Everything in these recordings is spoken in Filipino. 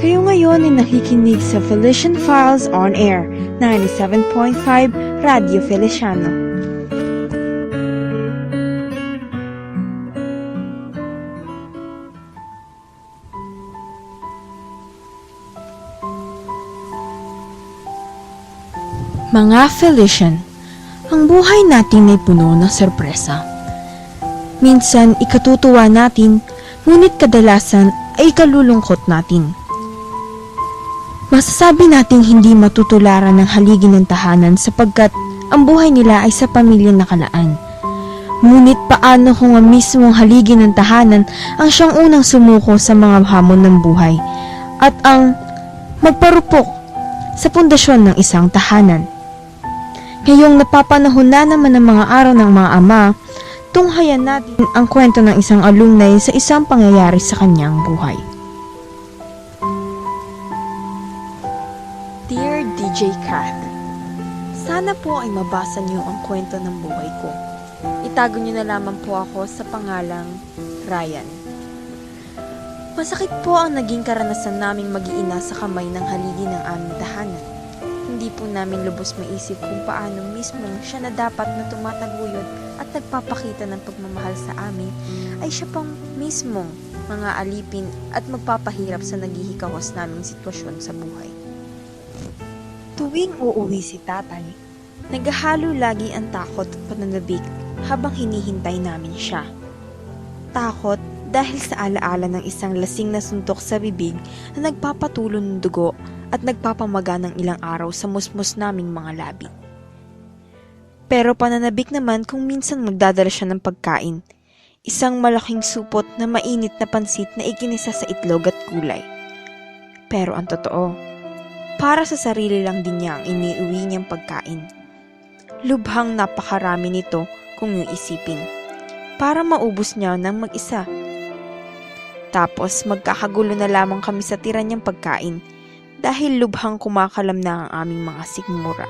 Kayo ngayon ay nakikinig sa Felician Files on Air, 97.5 Radio Feliciano. Mga Felician, ang buhay natin ay puno ng sorpresa. Minsan ikatutuwa natin, ngunit kadalasan ay ikalulungkot natin. Masasabi nating hindi matutularan ng haligi ng tahanan sapagkat ang buhay nila ay sa pamilya nakalaan. Ngunit paano kung ang mismong haligi ng tahanan ang siyang unang sumuko sa mga hamon ng buhay at ang magparupok sa pundasyon ng isang tahanan? Ngayong napapanahon na naman ng mga araw ng mga ama, tunghayan natin ang kwento ng isang alumni sa isang pangyayari sa kanyang buhay. Kath, sana po ay mabasa niyo ang kwento ng buhay ko. Itago niyo na lamang po ako sa pangalang Ryan. Masakit po ang naging karanasan naming mag-iina sa kamay ng haligi ng aming tahanan. Hindi po namin lubos maisip kung paano mismo siya na dapat na tumataguyod at nagpapakita ng pagmamahal sa amin ay siya pang mismong mga alipin at magpapahirap sa naghihikawas naming sitwasyon sa buhay. Tuwing uuwi si tatay, naghahalo lagi ang takot at pananabik habang hinihintay namin siya. Takot dahil sa alaala ng isang lasing na suntok sa bibig na nagpapatulo ng dugo at nagpapamaga ng ilang araw sa musmus naming mga labi. Pero pananabik naman kung minsan magdadala siya ng pagkain, isang malaking supot na mainit na pansit na ikinisa sa itlog at gulay. Pero ang totoo, para sa sarili lang din niya ang iniuwi niyang pagkain. Lubhang napakarami nito kung iisipin, para maubos niya ng mag-isa. Tapos magkakagulo na lamang kami sa tira niyang pagkain dahil lubhang kumakalam na ang aming mga sikmura.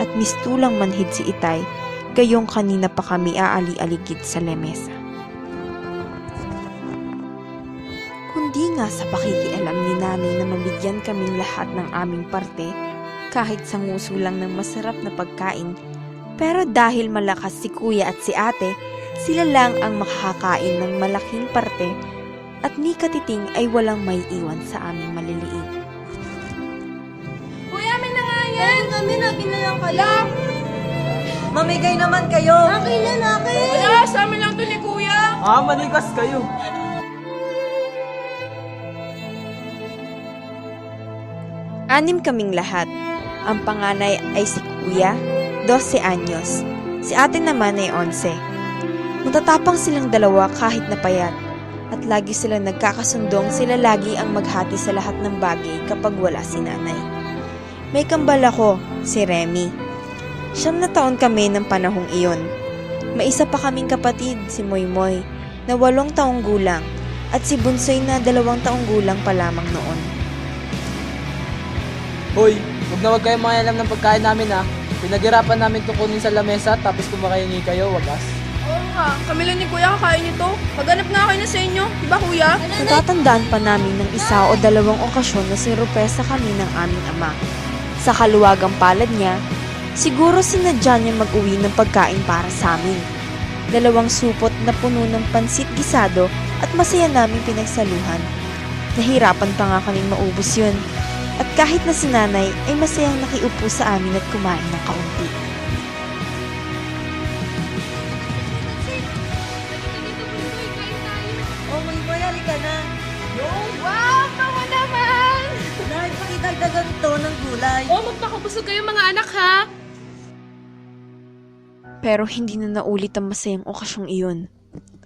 At mistulang manhid si Itay, gayong kanina pa kami aali-aligid sa lemesa. Kundi nga sa pakikialam ni nanay na mabigyan kaming lahat ng aming parte, kahit sa nguso lang ng masarap na pagkain, pero dahil malakas si kuya at si ate, sila lang ang makakakain ng malaking parte at ni katiting ay walang may iwan sa aming maliliit. Kuya, amin na nga yan! Kami, akin na lang kayo. Mamigay naman kayo. Akin yan, akin. Wala! Sa amin lang to ni Kuya! Ah, manigas kayo. Anim kaming lahat. Ang panganay ay si Kuya, 12 anyos. Si ate naman ay 11. Matatapang silang dalawa kahit napayat. At lagi silang nagkakasundong sila lagi ang maghati sa lahat ng bagay kapag wala si nanay. May kambal ako, si Remy. Siyam na taon kami ng panahong iyon. May isa pa kaming kapatid, si Moymoy, na walong taong gulang, at si Bunsoy na dalawang taong gulang pa lamang noon. Hoy, huwag na huwag kayo makialam ng pagkain namin ha. Pinaghirapan namin tukunin sa lamesa tapos kumakaingi kayo, wagas. Oo nga, kami lang ni Kuya kakain ito. Maghanap nga kayo na sa inyo. Di ba Kuya? Natatandaan pa namin ng isa o dalawang okasyon na sinurpresa kami ng aming ama. Sa kaluwagang palad niya, siguro sinadya niya mag-uwi ng pagkain para sa amin. Dalawang supot na puno ng pansit gisado at masaya namin pinagsaluhan. Nahirapan pa nga kaming maubos yun. At kahit na si nanay ay masayang nakiupo sa amin at kumain ng kaunti. Oh, ka na. Wow! Bango naman! Pakidagdagan to ng gulay. Oh, magpakabusog kayo mga anak ha! Pero hindi na naulit ang masayang okasyong iyon.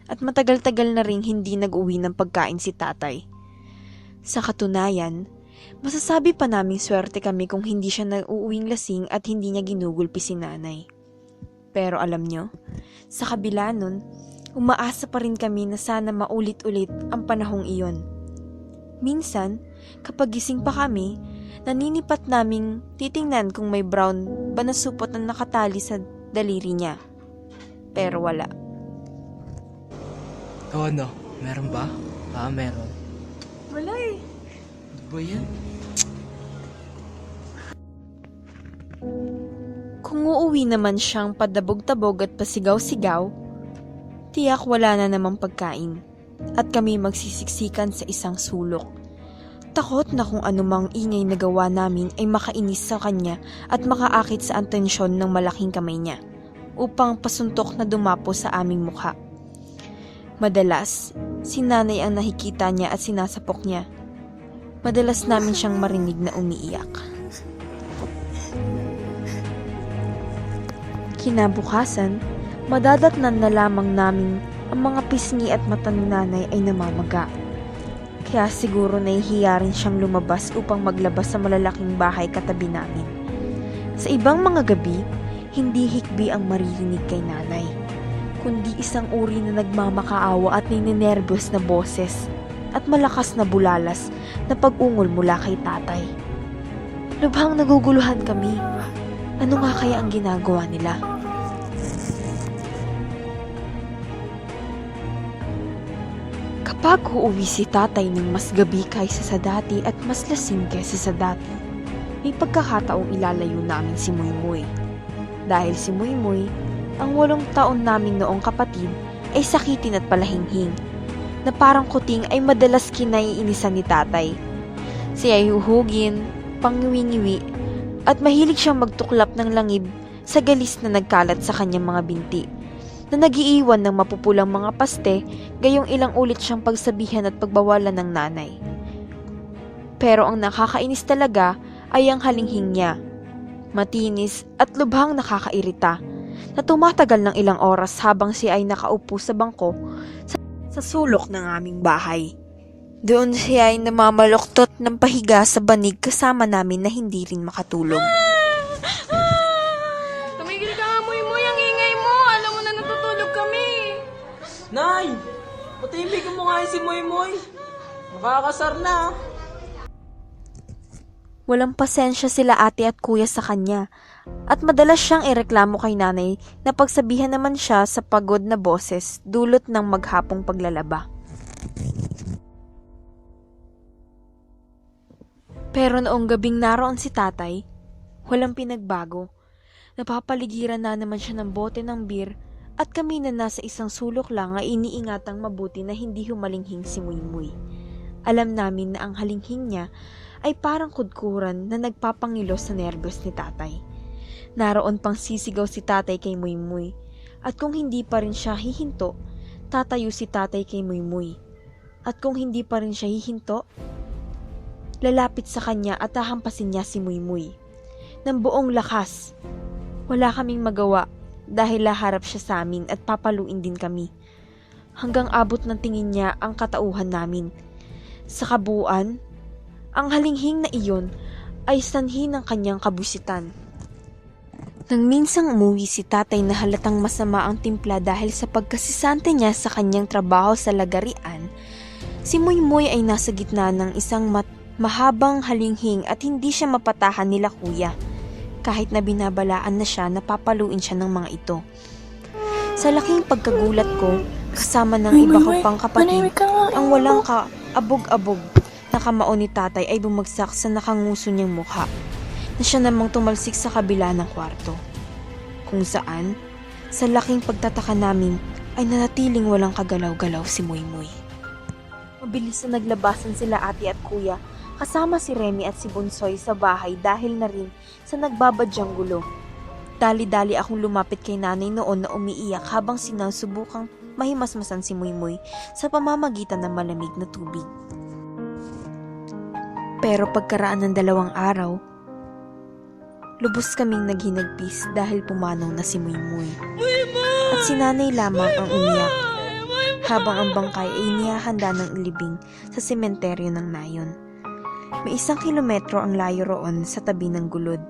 At matagal-tagal na ring hindi nag-uwi ng pagkain si tatay. Sa katunayan, masasabi pa naming swerte kami kung hindi siya nag-uuwing lasing at hindi niya ginugulpi si nanay. Pero alam nyo, sa kabila nun, umaasa pa rin kami na sana maulit-ulit ang panahong iyon. Minsan, kapag gising pa kami, naninipat naming titingnan kung may brown ba na supot na nakatali sa daliri niya. Pero wala. Oh, ano? Meron ba? Ah, meron. Wala eh. Ba yan? Kung uuwi naman siyang padabog-tabog at pasigaw-sigaw, tiyak wala na namang pagkain at kami magsisiksikan sa isang sulok. Takot na kung anumang ingay na gawa namin ay makainis sa kanya at makaakit sa atensyon ng malaking kamay niya upang pasuntok na dumapo sa aming mukha. Madalas, si nanay ang nakikita niya at sinasapok niya. Madalas namin siyang marinig na umiiyak. Kinabukasan, madadatnan na lamang namin ang mga pisngi at mata ni nanay ay namamaga. Kaya siguro nahihiya rin siyang lumabas upang maglabas sa malalaking bahay katabi namin. Sa ibang mga gabi, hindi hikbi ang maririnig kay nanay, kundi isang uri na nagmamakaawa at ninenervyos na boses at malakas na bulalas na pag-ungol mula kay tatay. Lubhang naguguluhan kami. Ano nga kaya ang ginagawa nila? Kapag uuwi si tatay ng mas gabi kaysa sa dati at mas lasing kaysa sa dati, may pagkakataong ilalayo namin si Muymoy. Dahil si Muymoy, ang walong taon naming noong kapatid, ay sakitin at palahinghing, na parang kuting ay madalas kinaiinisan ni tatay. Siya ay huhugin, pangiwi-ngiwi, at mahilig siyang magtuklap ng langib sa galis na nagkalat sa kanyang mga binti na nagiiwan ng mapupulang mga paste gayong ilang ulit siyang pagsabihan at pagbawalan ng nanay. Pero ang nakakainis talaga ay ang halinghing niya. Matinis at lubhang nakakairita na tumatagal ng ilang oras habang siya ay nakaupo sa bangko sa, sa sulok ng aming bahay. Doon siya ay namamaloktot ng pahiga sa banig kasama namin na hindi rin makatulog. Tumigil ka nga, Muy Muy. Ang ingay mo. Alam mo na natutulog kami. Nay! Patimigan mo nga si Moy Moy. Nakakasar na. Walang pasensya sila ate at kuya sa kanya. At madalas siyang ireklamo kay nanay na pagsabihan naman siya sa pagod na boses dulot ng maghapong paglalaba. Pero noong gabing naroon si tatay, walang pinagbago. Napapaligiran na naman siya ng bote ng beer at kami na nasa isang sulok lang ay iniingatang mabuti na hindi humalinghing si Muymuy. Alam namin na ang halinghing niya ay parang kudkuran na nagpapangilos sa nerbiyos ni tatay. Naroon pang sisigaw si tatay kay Muymuy at kung hindi pa rin siya hihinto, tatayo si tatay kay Muymuy. At kung hindi pa rin siya hihinto, lalapit sa kanya at hahampasin niya si Muymuy. Nang buong lakas. Wala kaming magawa dahil laharap siya sa amin at papaluin din kami. Hanggang abot ng tingin niya ang katauhan namin. Sa kabuuan, ang halinghing na iyon ay sanhi ng kanyang kabusitan. Nang minsang umuwi si tatay na halatang masama ang timpla dahil sa pagkasisante niya sa kanyang trabaho sa lagarian, si Muymoy ay nasa gitna ng isang mat- mahabang halinghing at hindi siya mapatahan nila kuya. Kahit na binabalaan na siya, napapaluin siya ng mga ito. Sa laking pagkagulat ko, kasama ng iba ko pang kapatid, ang walang kaabog-abog na kamao ni tatay ay bumagsak sa nakanguso niyang mukha na siya namang tumalsik sa kabila ng kwarto. Kung saan, sa laking pagtataka namin ay nanatiling walang kagalaw-galaw si Moymoy. Mabilis na naglabasan sila ate at kuya kasama si Remy at si Bunsoy sa bahay dahil na rin sa nagbabadyang gulo. Dali-dali akong lumapit kay nanay noon na umiiyak habang sinasubukang mahimasmasan si Muymoy sa pamamagitan ng malamig na tubig. Pero pagkaraan ng dalawang araw, lubos kaming naghinagpis dahil pumanaw na si Muymoy. At si nanay lamang ang umiyak habang ang bangkay ay inihahanda ng ilibing sa sementeryo ng nayon. May isang kilometro ang layo roon sa tabi ng gulod.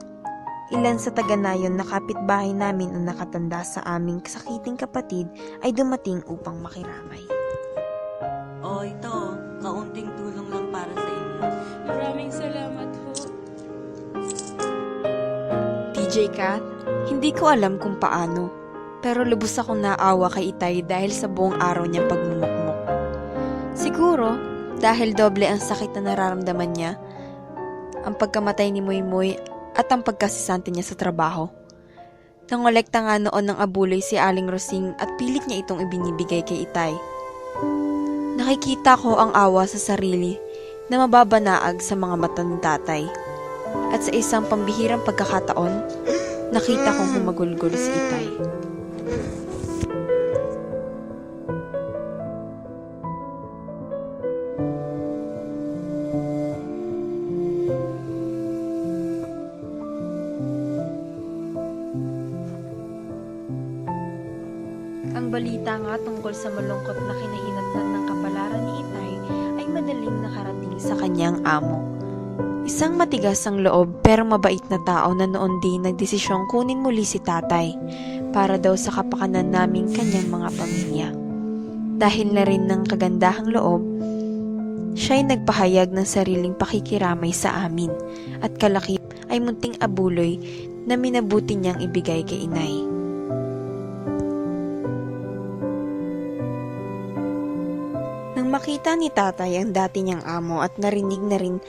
Ilan sa taga-nayon na kapitbahay namin ang nakatanda sa aming sakiting kapatid ay dumating upang makiramay. O ito, kaunting tulong TJ Kat, hindi ko alam kung paano, pero lubos akong naawa kay Itay dahil sa buong araw niyang pagmumukmuk. Siguro, dahil doble ang sakit na nararamdaman niya ang pagkamatay ni Moymoy at ang pagkasisante niya sa trabaho. Nangolekta nga noon ng abuloy si Aling Rosing at pilit niya itong ibinibigay kay Itay. Nakikita ko ang awa sa sarili na mababanaag sa mga mata ni tatay. At sa isang pambihirang pagkakataon, nakita kong humagulgol si Itay. Ang balita nga tungkol sa malungkot na kinahinatnan ng kapalaran ni Itay ay madaling nakarating sa kanyang amo. Isang matigas ang loob pero mabait na tao na noon din nagdesisyong kunin muli si tatay para daw sa kapakanan naming kanyang mga pamilya. Dahil na rin ng kagandahang loob, siya'y nagpahayag ng sariling pakikiramay sa amin at kalakip ay munting abuloy na minabuti niyang ibigay kay inay. Nang makita ni tatay ang dati niyang amo at narinig na rin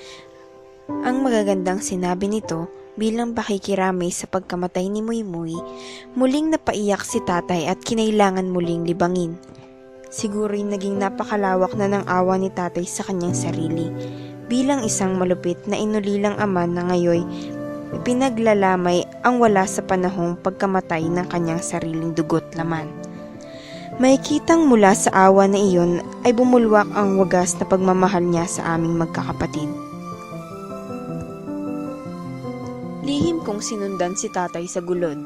ang magagandang sinabi nito bilang pakikiramay sa pagkamatay ni Muymuy, muling napaiyak si tatay at kinailangan muling libangin. Siguro'y naging napakalawak na ng awa ni tatay sa kanyang sarili bilang isang malupit na inulilang ama na ngayoy pinaglalamay ang wala sa panahong pagkamatay ng kanyang sariling dugot laman. May kitang mula sa awa na iyon ay bumulwak ang wagas na pagmamahal niya sa aming magkakapatid. Lihim kong sinundan si tatay sa gulod.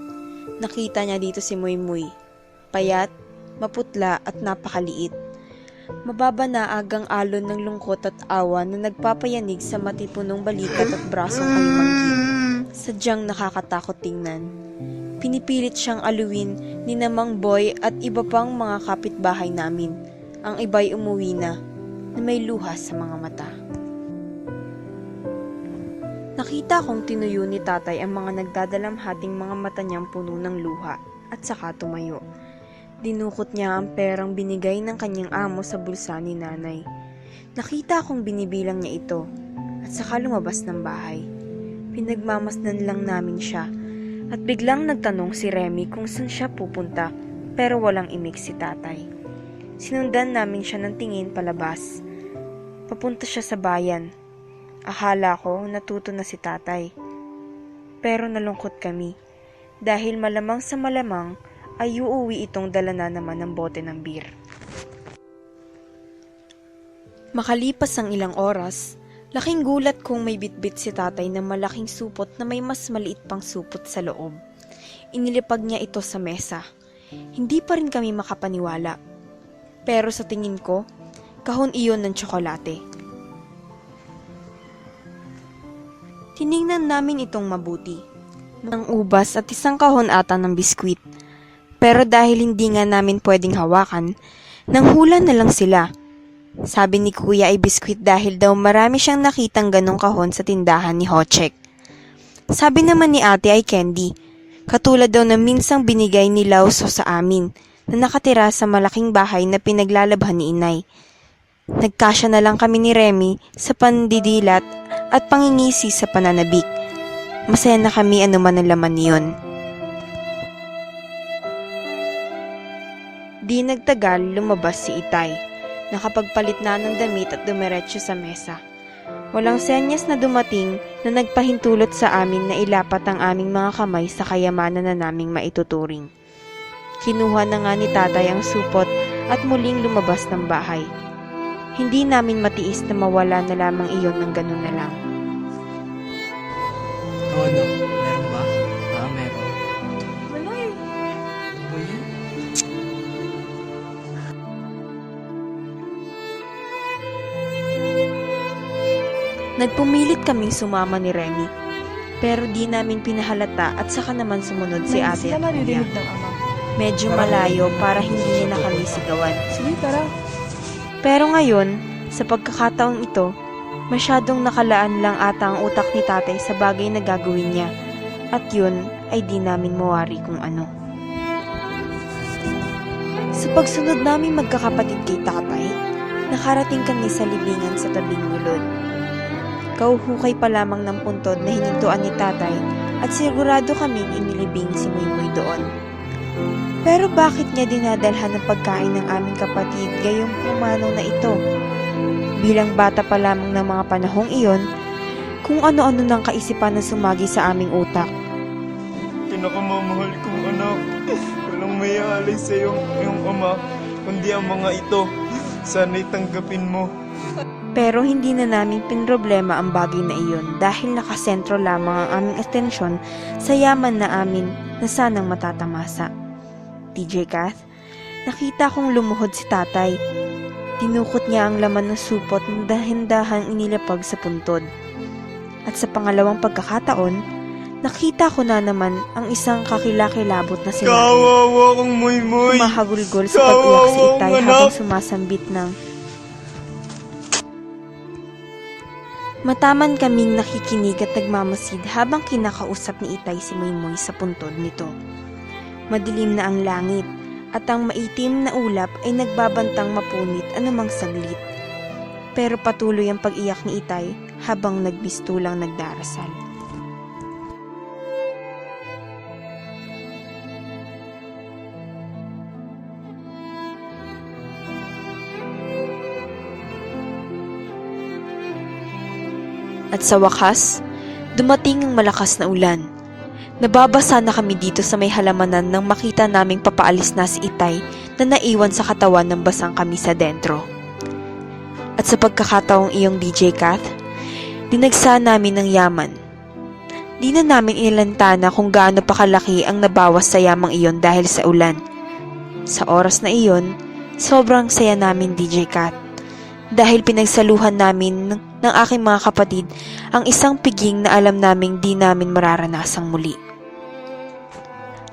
Nakita niya dito si Muymuy. Payat, maputla at napakaliit. Mababa na agang alon ng lungkot at awa na nagpapayanig sa matipunong balikat at brasong alimanggit. Sadyang nakakatakot tingnan. Pinipilit siyang aluin ni Namang Boy at iba pang mga kapitbahay namin. Ang iba'y umuwi na, na may luha sa mga mata. Nakita kong tinuyo ni tatay ang mga nagdadalamhating mga mata niyang puno ng luha at saka tumayo. Dinukot niya ang perang binigay ng kanyang amo sa bulsa ni nanay. Nakita kong binibilang niya ito at saka lumabas ng bahay. Pinagmamasdan lang namin siya at biglang nagtanong si Remy kung saan siya pupunta pero walang imik si tatay. Sinundan namin siya ng tingin palabas. Papunta siya sa bayan. Akala ko natuto na si tatay. Pero nalungkot kami dahil malamang sa malamang ay uuwi itong dala na naman ng bote ng beer. Makalipas ang ilang oras, laking gulat kong may bitbit si tatay na malaking supot na may mas maliit pang supot sa loob. Inilipag niya ito sa mesa. Hindi pa rin kami makapaniwala. Pero sa tingin ko, kahon iyon ng tsokolate. Tiningnan namin itong mabuti. Ng ubas at isang kahon ata ng biskwit. Pero dahil hindi nga namin pwedeng hawakan, nanghula na lang sila. Sabi ni kuya ay biskwit dahil daw marami siyang nakitang ganong kahon sa tindahan ni Hochek. Sabi naman ni ate ay candy. Katulad daw na minsang binigay ni Lauso sa amin na nakatira sa malaking bahay na pinaglalabhan ni inay. Nagkasya na lang kami ni Remy sa pandidilat at pangingisi sa pananabik. Masaya na kami anuman ang laman niyon. Di nagtagal lumabas si Itay. Nakapagpalit na ng damit at dumiretso sa mesa. Walang senyas na dumating na nagpahintulot sa amin na ilapat ang aming mga kamay sa kayamanan na naming maituturing. Kinuha na nga ni tatay ang supot at muling lumabas ng bahay. Hindi namin matiis na mawala na lamang iyon ng ganun na lang. O ano, meron ba? Ah, meron. Wala eh. Ano ba yan? Nagpumilit kaming sumama ni Remy. Pero di namin pinahalata at saka naman sumunod si ate at kuya. ng ama. Medyo malayo para hindi niya na kami sigawan. Sige, tara. Pero ngayon, sa pagkakataong ito, masyadong nakalaan lang ata ang utak ni tatay sa bagay na gagawin niya. At yun ay di namin mawari kung ano. Sa pagsunod namin magkakapatid kay tatay, nakarating kami sa libingan sa tabing gulod. kauhukay pa lamang ng puntod na hinintuan ni tatay at sigurado kaming inilibing si Muymoy doon. Pero bakit niya dinadalhan ng pagkain ng aming kapatid gayong pumanaw na ito? Bilang bata pa lamang ng mga panahong iyon, kung ano-ano nang kaisipan na sumagi sa aming utak. Pinakamamahal kong anak. Walang may aalay sa iyong, iyong ama, kundi ang mga ito. Sana'y tanggapin mo. Pero hindi na namin pinroblema ang bagay na iyon dahil nakasentro lamang ang aming atensyon sa yaman na amin na sanang matatamasa. DJ Kath, nakita kong lumuhod si tatay. Tinukot niya ang laman ng supot na dahan-dahang inilapag sa puntod. At sa pangalawang pagkakataon, nakita ko na naman ang isang kakilakilabot na sinabi. Kawawa kong muy-muy. Humahagulgol sa pag-iyak si Itay ang habang sumasambit ng Mataman kaming nakikinig at nagmamasid habang kinakausap ni Itay si Moymoy sa puntod nito. Madilim na ang langit at ang maitim na ulap ay nagbabantang mapunit anumang saglit. Pero patuloy ang pag-iyak ni Itay habang nagbistulang nagdarasal. At sa wakas, dumating ang malakas na ulan. Nababasa na kami dito sa may halamanan nang makita naming papaalis na si Itay na naiwan sa katawan ng basang kami sa dentro. At sa pagkakataong iyong DJ Kath, dinagsa namin ng yaman. Di na namin inilantana kung gaano pa kalaki ang nabawas sa yamang iyon dahil sa ulan. Sa oras na iyon, sobrang saya namin DJ Kath dahil pinagsaluhan namin ng, ng aking mga kapatid ang isang piging na alam naming di namin mararanasang muli.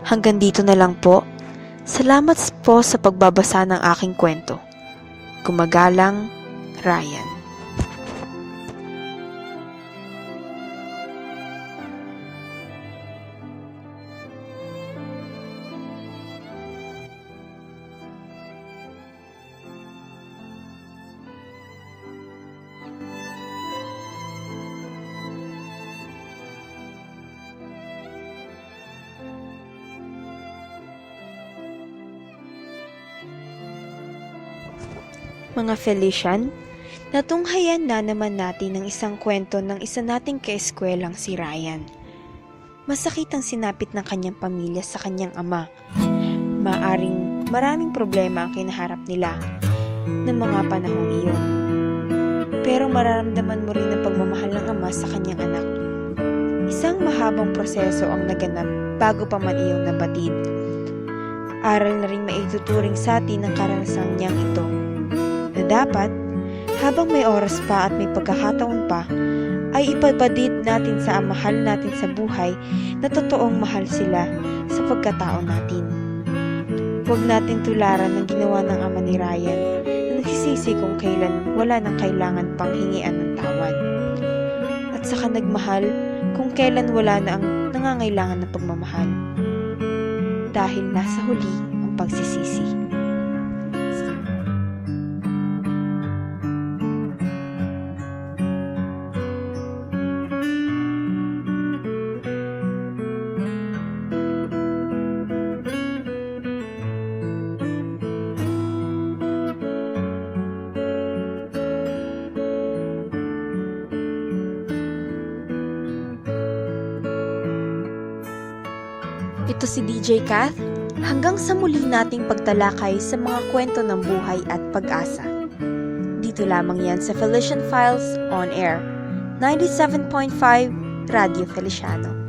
Hanggang dito na lang po. Salamat po sa pagbabasa ng aking kwento. Gumagalang, Ryan. Mga Felician, natunghayan na naman natin ang isang kwento ng isa nating kaeskwelang si Ryan. Masakit ang sinapit ng kanyang pamilya sa kanyang ama. Maaring maraming problema ang kinaharap nila ng mga panahong iyon. Pero mararamdaman mo rin ang pagmamahal ng ama sa kanyang anak. Isang mahabang proseso ang naganap bago pa man iyong nabatid. Aral na rin maituturing sa atin ang karanasang niyang ito na dapat, habang may oras pa at may pagkakataon pa, ay ipabadid natin sa mahal natin sa buhay na totoong mahal sila sa pagkatao natin. Huwag natin tularan ng ginawa ng ama ni Ryan na nagsisisi kung kailan wala nang kailangan pang hingian ng tawad. At saka nagmahal kung kailan wala na ang nangangailangan ng pagmamahal. Dahil nasa huli ang pagsisisi. Ito si DJ Kath. Hanggang sa muli nating pagtalakay sa mga kwento ng buhay at pag-asa. Dito lamang yan sa Felician Files On Air, 97.5 Radio Feliciano.